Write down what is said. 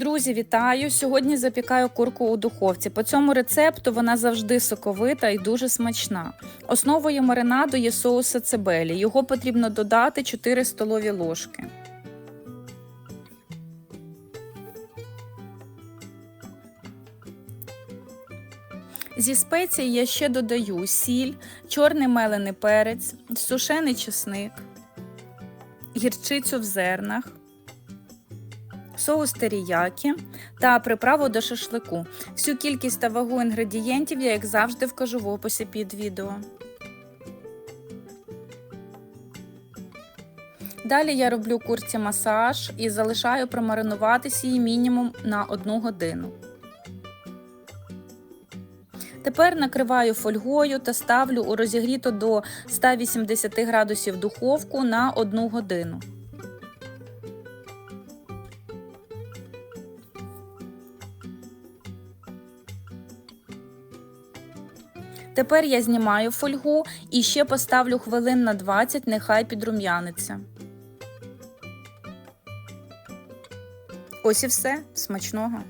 Друзі, вітаю! Сьогодні запікаю курку у духовці. По цьому рецепту вона завжди соковита і дуже смачна. Основою маринаду є соус сацебелі. Його потрібно додати 4 столові ложки. Зі спецій я ще додаю сіль, чорний мелений перець, сушений чесник, гірчицю в зернах, соус теріякі та приправу до шашлику. Всю кількість та вагу інгредієнтів я, як завжди, вкажу в описі під відео. Далі я роблю курці масаж і залишаю промаринуватися її мінімум на 1 годину. Тепер накриваю фольгою та ставлю у розігріту до 180 градусів духовку на 1 годину. Тепер я знімаю фольгу і ще поставлю хвилин на 20, нехай підрум'яниться. Ось і все. Смачного!